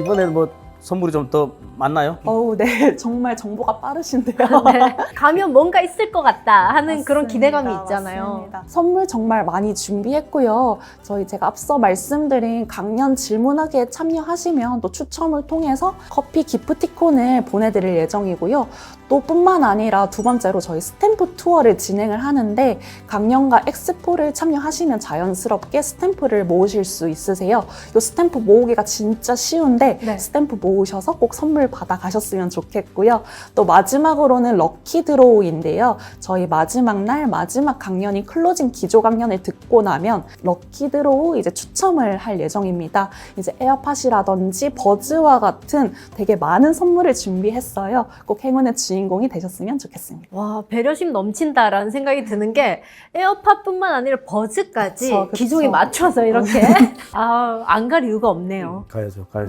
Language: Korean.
이번에는 뭐 선물이 좀 더 많나요? 어우, 네. 정말 정보가 빠르신데요. 네. 가면 뭔가 있을 것 같다 하는 그런 맞습니다. 기대감이 있잖아요. 맞습니다. 선물 정말 많이 준비했고요. 저희 제가 앞서 말씀드린 강연 질문하기에 참여하시면 또 추첨을 통해서 커피 기프티콘을 보내드릴 예정이고요. 또 뿐만 아니라 두 번째로 저희 스탬프 투어를 진행을 하는데 강연과 엑스포를 참여하시면 자연스럽게 스탬프를 모으실 수 있으세요. 이 스탬프 모으기가 진짜 쉬운데 네. 스탬프 모으 셔서 꼭 선물 받아 가셨으면 좋겠고요. 또 마지막으로는 럭키 드로우인데요. 저희 마지막 날 마지막 강연인 클로징 기조 강연을 듣고 나면 럭키 드로우 이제 추첨을 할 예정입니다. 이제 에어팟이라든지 버즈와 같은 되게 많은 선물을 준비했어요. 꼭 행운의 주인공이 되셨으면 좋겠습니다. 와 배려심 넘친다라는 생각이 드는 게 에어팟뿐만 아니라 버즈까지 그쵸, 그쵸. 기종에 맞춰서 이렇게 아, 안 갈 이유가 없네요. 가야죠. 가야죠.